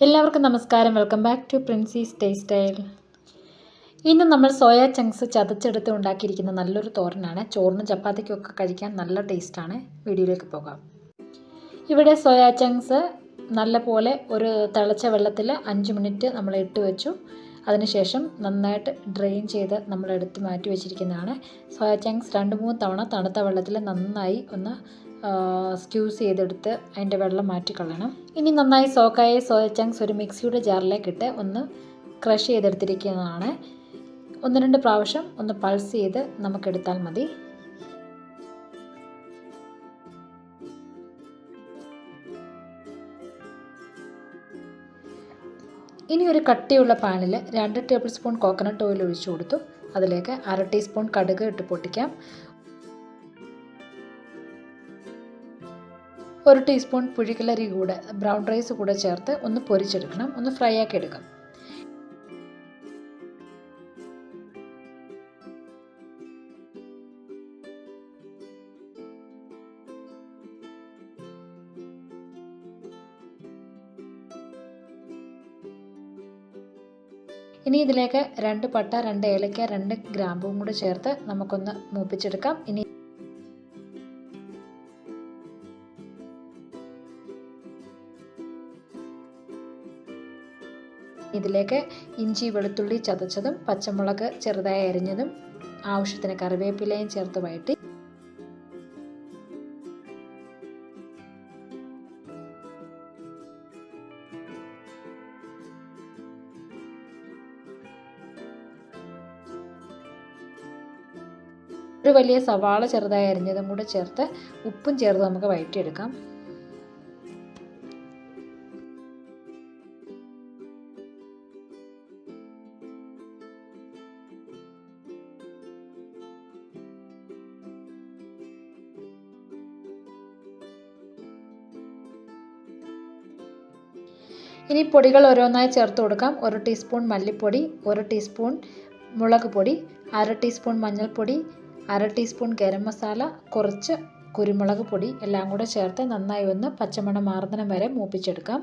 എല്ലാവർക്കും നമസ്കാരം. Welcome back to പ്രിൻസീസ് ടേസ്റ്റൈൽ ഇന്ന് നമ്മൾ സോയ ചങ്ക്സ് ചതച്ചെടുത്ത് ഉണ്ടാക്കിയിരിക്കുന്ന നല്ലൊരു തോരനാണ്. ചോറിനും ചപ്പാത്തിക്കൊക്കെ കഴിക്കാൻ നല്ല ടേസ്റ്റാണ് വീഡിയോയിലേക്ക് പോകാം. ഇവിടെ സോയ ചങ്ക്സ് നല്ലപോലെ ഒരു തിളച്ച വെള്ളത്തിൽ അഞ്ച് മിനിറ്റ് നമ്മൾ ഇട്ട് വെച്ചു. അതിനുശേഷം നന്നായിട്ട് ഡ്രെയിൻ ചെയ്ത് നമ്മൾ എടുത്ത് മാറ്റി വെച്ചിരിക്കുന്നതാണ്. സോയ ചങ്ക്സ് രണ്ട് മൂന്ന് തവണ തണുത്ത വെള്ളത്തിൽ നന്നായി ഒന്ന് സ്ക്യൂസ് ചെയ്തെടുത്ത് അതിന്റെ വെള്ളം മാറ്റിക്കളയണം ഇനി നന്നായി സോക്കായ സോയ ചങ്ക്സ് ഒരു മിക്സിയുടെ ജാറിലേക്ക് ഇട്ട് ഒന്ന് ക്രഷ് ചെയ്തെടുത്തിരിക്കുന്നതാണ്. ഒന്ന് രണ്ട് പ്രാവശ്യം ഒന്ന് പൾസ് ചെയ്ത് നമുക്കെടുത്താൽ മതി. ഇനി ഒരു കട്ടിയുള്ള പാനിൽ രണ്ട് ടേബിൾ സ്പൂൺ കോക്കനട്ട് ഓയിൽ ഒഴിച്ചു കൊടുത്തു. അതിലേക്ക് അര ടീസ്പൂൺ കടുക് ഇട്ട് പൊട്ടിക്കാം. ഒരു ടീസ്പൂൺ പുഴിക്കലരി കൂടെ ബ്രൗൺ റൈസ് കൂടെ ചേർത്ത് ഒന്ന് പൊരിച്ചെടുക്കണം ഒന്ന് ഫ്രൈ ആക്കി എടുക്കാം. ഇനി ഇതിലേക്ക് രണ്ട് പട്ട രണ്ട് ഏലക്ക രണ്ട് ഗ്രാമ്പും കൂടെ ചേർത്ത് നമുക്കൊന്ന് മൂപ്പിച്ചെടുക്കാം. ഇനി ഇതിലേക്ക് ഇഞ്ചി വെളുത്തുള്ളി ചതച്ചതും പച്ചമുളക് ചെറുതായി അരിഞ്ഞതും ആവശ്യത്തിന് കറിവേപ്പിലയും ചേർത്ത് വഴറ്റി ഒരു വലിയ സവാള ചെറുതായി അരിഞ്ഞതും കൂടെ ചേർത്ത് ഉപ്പും ചേർത്ത് നമുക്ക് വഴറ്റിയെടുക്കാം ഇനി പൊടികൾ ഓരോന്നായി ചേർത്ത് കൊടുക്കാം. ഒരു ടീസ്പൂൺ മല്ലിപ്പൊടി ഒരു ടീസ്പൂൺ മുളക് പൊടി അര ടീസ്പൂൺ മഞ്ഞൾപ്പൊടി അര ടീസ്പൂൺ ഗരം മസാല കുറച്ച് കുരുമുളക് പൊടി എല്ലാം കൂടെ ചേർത്ത് നന്നായി ഒന്ന് പച്ചമണം മാറുന്നതിന് വരെ മൂപ്പിച്ചെടുക്കാം.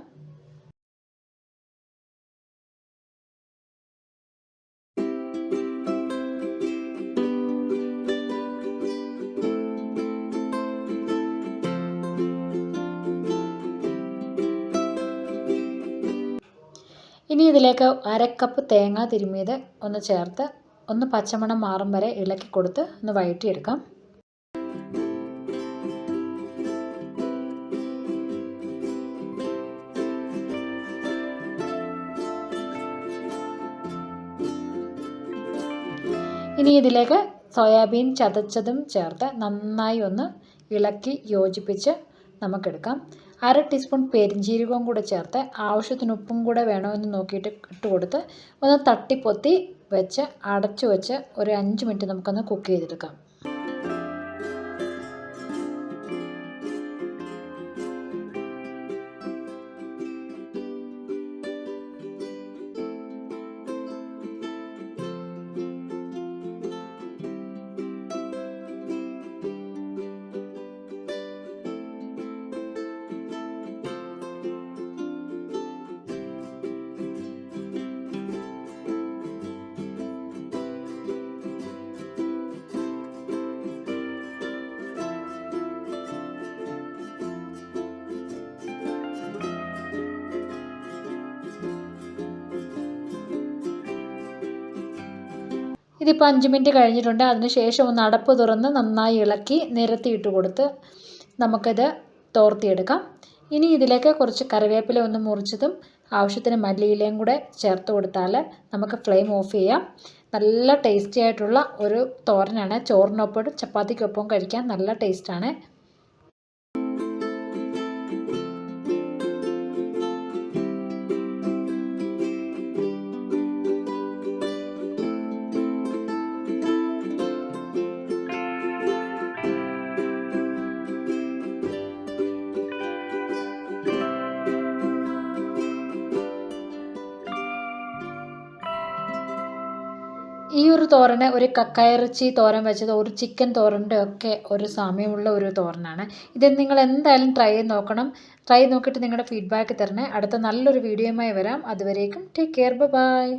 ഇനി ഇതിലേക്ക് അരക്കപ്പ് തേങ്ങ തിരുമിയത് ഒന്ന് ചേർത്ത് ഒന്ന് പച്ചമണം മാറും വരെ ഇളക്കി കൊടുത്ത് ഒന്ന് വഴറ്റിയെടുക്കാം. ഇനി ഇതിലേക്ക് സോയാബീൻ ചതച്ചതും ചേർത്ത് നന്നായി ഒന്ന് ഇളക്കി യോജിപ്പിച്ച് നമുക്കെടുക്കാം. അര ടീസ്പൂൺ പെരിഞ്ജീരകവും കൂടെ ചേർത്ത് ആവശ്യത്തിന് ഉപ്പും കൂടെ വേണമെന്ന് നോക്കിയിട്ട് ഇട്ട് കൊടുത്ത് ഒന്ന് തട്ടിപ്പൊത്തി വെച്ച് അടച്ചു വെച്ച് ഒരു അഞ്ച് മിനിറ്റ് നമുക്കൊന്ന് കുക്ക് ചെയ്തെടുക്കാം. ഇതിപ്പോൾ അഞ്ച് മിനിറ്റ് കഴിഞ്ഞിട്ടുണ്ട്. അതിനുശേഷം ഒന്ന് അടപ്പ് തുറന്ന് നന്നായി ഇളക്കി നിരത്തിയിട്ട് കൊടുത്ത് നമുക്കിത് തോർത്തിയെടുക്കാം. ഇനി ഇതിലേക്ക് കുറച്ച് കറിവേപ്പില ഒന്ന് മുറിച്ചതും ആവശ്യത്തിന് മല്ലിയിലയും കൂടെ ചേർത്ത് കൊടുത്താൽ നമുക്ക് ഫ്ലെയിം ഓഫ് ചെയ്യാം. നല്ല ടേസ്റ്റി ആയിട്ടുള്ള ഒരു തോരനാണ്. ചോറിനൊപ്പം ചപ്പാത്തിക്കൊപ്പം കഴിക്കാൻ നല്ല ടേസ്റ്റാണ്. ഈ ഒരു തോരന് ഒരു കക്കയിറച്ചി തോരൻ വെച്ചത് ഒരു ചിക്കൻ തോരന്റെ ഒക്കെ ഒരു സാമ്യമുള്ള ഒരു തോരനാണ്. ഇത് നിങ്ങൾ എന്തായാലും ട്രൈ ചെയ്ത് നോക്കണം. ട്രൈ നോക്കിയിട്ട് നിങ്ങളുടെ ഫീഡ്ബാക്ക് തരണേ. അടുത്ത നല്ലൊരു വീഡിയോയുമായി വരാം. അതുവരേക്കും ടേക്ക് കെയർ ബൈ